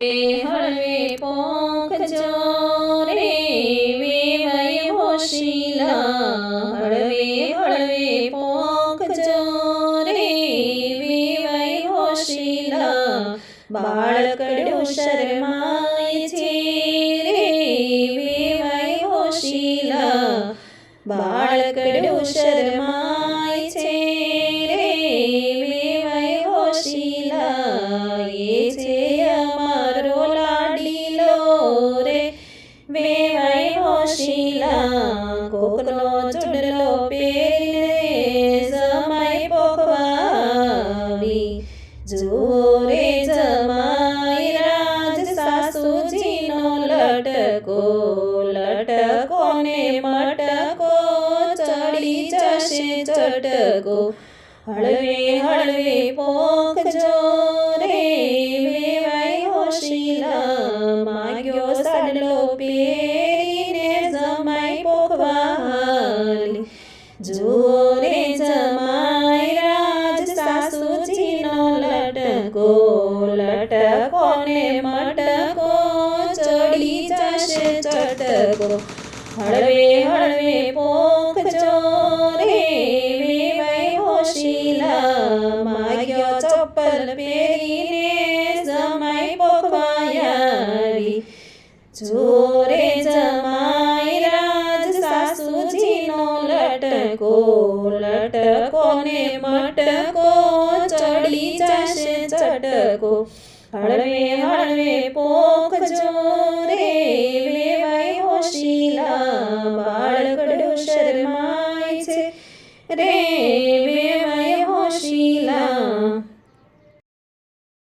હળવે પોખજો રે વેવાય હોશીલા, હળવે હળવે પોખજો રે વેવાય હોશીલા, બાળકડો શરમાય છે રે વેવાય હોશીલા, બાળકડો શરમાય હોશીલા કોકનો ચૂડલો પેરીને સમય પોખવાવી. જોરે રે જમાઈ રાજ સાસુજીનો લટકો લટકો ને મટકો ચડી જશે ચટકો. હળવે હળવે પોખજો જુઓ રે જમાઈ રાજ સાસુજીનો લટકો લટકો ને મટકો ચડી જશે ચટકો હળવે હળવે પોખજો રે વેવાઈ હોશીલા માગ્યો ચપ્પલ પહેરીને જમાઈ પોખવાયારી જોરે જમાઈ મટકો લટકો ને મટકો, ચડી જશે ચટકો હળવે હળવે પોખ જો રે, વેવાય હોશીલા બાળકડું શરમાય છે. રે